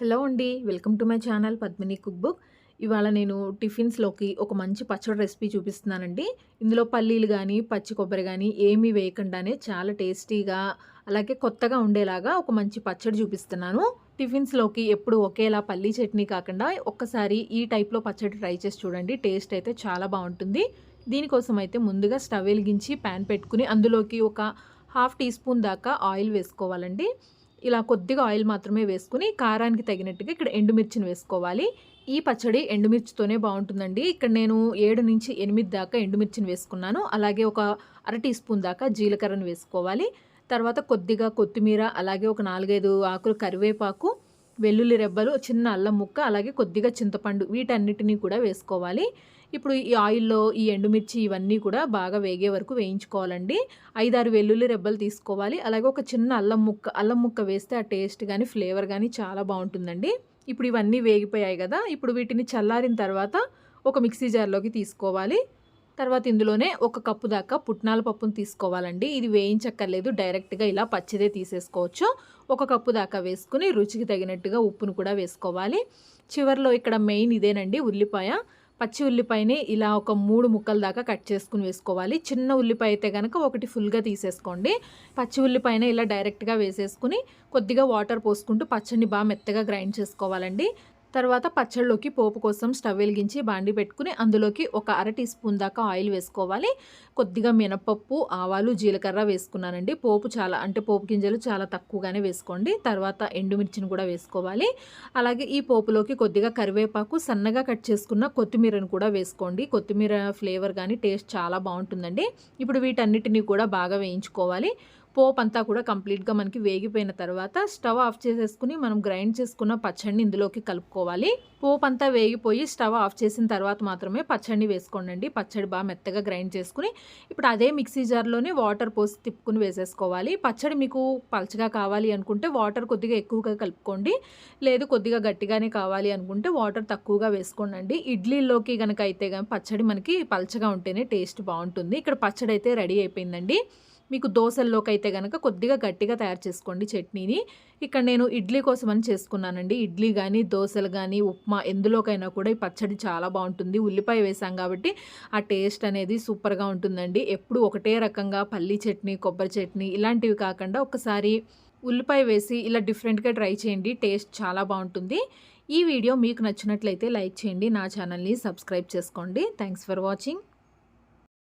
Hello అండి welcome to my channel Padmini cook book. ఇవాళ నేను టిఫిన్స్లోకి ఒక మంచి పచ్చడి రెసిపీ చూపిస్తున్నానండి. ఇందులో పల్లీలు కానీ పచ్చి కొబ్బరి కానీ ఏమీ వేయకుండానే చాలా టేస్టీగా అలాగే కొత్తగా ఉండేలాగా ఒక మంచి పచ్చడి చూపిస్తున్నాను. టిఫిన్స్లోకి ఎప్పుడు ఒకేలా పల్లీ చట్నీ కాకుండా ఒక్కసారి ఈ టైప్లో పచ్చడి ట్రై చేసి చూడండి టేస్ట్ అయితే చాలా బాగుంటుంది. దీనికోసం అయితే ముందుగా స్టవ్ వెలిగించి ప్యాన్ పెట్టుకుని అందులోకి ఒక హాఫ్ టీ స్పూన్ దాకా ఆయిల్ వేసుకోవాలండి. ఇలా కొద్దిగా ఆయిల్ మాత్రమే వేసుకుని కారానికి తగినట్టుగా ఇక్కడ ఎండుమిర్చిని వేసుకోవాలి. ఈ పచ్చడి ఎండుమిర్చితోనే బాగుంటుందండి. ఇక్కడ నేను ఏడు నుంచి ఎనిమిది దాకా ఎండుమిర్చిని వేసుకున్నాను. అలాగే ఒక అర టీ స్పూన్ దాకా జీలకర్రను వేసుకోవాలి. తర్వాత కొద్దిగా కొత్తిమీర అలాగే ఒక నాలుగైదు ఆకులు కరివేపాకు వెల్లుల్లి రెబ్బలు చిన్న అల్లం ముక్క అలాగే కొద్దిగా చింతపండు వీటన్నిటినీ కూడా వేసుకోవాలి. ఇప్పుడు ఈ ఆయిల్లో ఈ ఎండుమిర్చి ఇవన్నీ కూడా బాగా వేగే వరకు వేయించుకోవాలండి. ఐదారు వెల్లుల్లి రెబ్బలు తీసుకోవాలి. అలాగే ఒక చిన్న అల్లం ముక్క అల్లం ముక్క వేస్తే ఆ టేస్ట్ కానీ ఫ్లేవర్ కానీ చాలా బాగుంటుందండి. ఇప్పుడు ఇవన్నీ వేగిపోయాయి కదా ఇప్పుడు వీటిని చల్లారిన తర్వాత ఒక మిక్సీ జార్లోకి తీసుకోవాలి. తర్వాత ఇందులోనే ఒక కప్పు దాకా పుట్నాల పప్పును తీసుకోవాలండి. ఇది వేయించక్కర్లేదు డైరెక్ట్గా ఇలా పచ్చిదే తీసేసుకోవచ్చు. ఒక కప్పు దాకా వేసుకుని రుచికి తగినట్టుగా ఉప్పును కూడా వేసుకోవాలి. చివరిలో ఇక్కడ మెయిన్ ఇదేనండి ఉల్లిపాయ. పచ్చి ఉల్లిపాయని ఇలా ఒక మూడు ముక్కల దాకా కట్ చేసుకుని వేసుకోవాలి. చిన్న ఉల్లిపాయ అయితే కనుక ఒకటి ఫుల్గా తీసేసుకోండి. పచ్చి ఉల్లిపాయన ఇలా డైరెక్ట్గా వేసేసుకుని కొద్దిగా వాటర్ పోసుకుంటూ పచ్చడిని బాగా మెత్తగా గ్రైండ్ చేసుకోవాలండి. తర్వాత పచ్చళ్ళలోకి పోపు కోసం స్టవ్ వెలిగించి బాండి పెట్టుకుని అందులోకి ఒక అర టీ స్పూన్ దాకా ఆయిల్ వేసుకోవాలి. కొద్దిగా మినపప్పు ఆవాలు జీలకర్ర వేసుకున్నానండి. పోపు చాలా అంటే పోపు గింజలు చాలా తక్కువగానే వేసుకోండి. తర్వాత ఎండుమిర్చిని కూడా వేసుకోవాలి. అలాగే ఈ పోపులోకి కొద్దిగా కరివేపాకు సన్నగా కట్ చేసుకున్న కొత్తిమీరను కూడా వేసుకోండి. కొత్తిమీర ఫ్లేవర్ కానీ టేస్ట్ చాలా బాగుంటుందండి. ఇప్పుడు వీటన్నిటిని కూడా బాగా వేయించుకోవాలి. పోప్ అంతా కూడా కంప్లీట్గా మనకి వేగిపోయిన తర్వాత స్టవ్ ఆఫ్ చేసేసుకుని మనం గ్రైండ్ చేసుకున్న పచ్చడిని ఇందులోకి కలుపుకోవాలి. పోప్ అంతా వేగిపోయి స్టవ్ ఆఫ్ చేసిన తర్వాత మాత్రమే పచ్చడిని వేసుకోండి పచ్చడి బాగా మెత్తగా గ్రైండ్ చేసుకుని ఇప్పుడు అదే మిక్సీ జార్లోనే వాటర్ పోసి తిప్పుకుని వేసేసుకోవాలి. పచ్చడి మీకు పలచగా కావాలి అనుకుంటే వాటర్ కొద్దిగా ఎక్కువగా కలుపుకోండి. లేదు కొద్దిగా గట్టిగానే కావాలి అనుకుంటే వాటర్ తక్కువగా వేసుకోండి ఇడ్లీలోకి కనుక అయితే పచ్చడి మనకి పలచగా ఉంటేనే టేస్ట్ బాగుంటుంది. ఇక్కడ పచ్చడి అయితే రెడీ అయిపోయిందండి. మీకు దోశల్లోకి అయితే కనుక కొద్దిగా గట్టిగా తయారు చేసుకోండి చట్నీని. ఇక్కడ నేను ఇడ్లీ కోసం అని చేసుకున్నానండి. ఇడ్లీ కానీ దోశలు కానీ ఉప్మా ఎందులోకైనా కూడా ఈ పచ్చడి చాలా బాగుంటుంది. ఉల్లిపాయ వేసాం కాబట్టి ఆ టేస్ట్ అనేది సూపర్గా ఉంటుందండి. ఎప్పుడు ఒకటే రకంగా పల్లీ చట్నీ కొబ్బరి చట్నీ ఇలాంటివి కాకుండా ఒకసారి ఉల్లిపాయ వేసి ఇలా డిఫరెంట్గా ట్రై చేయండి. టేస్ట్ చాలా బాగుంటుంది. ఈ వీడియో మీకు నచ్చినట్లయితే లైక్ చేయండి. నా ఛానల్ని సబ్స్క్రైబ్ చేసుకోండి. Thanks for watching.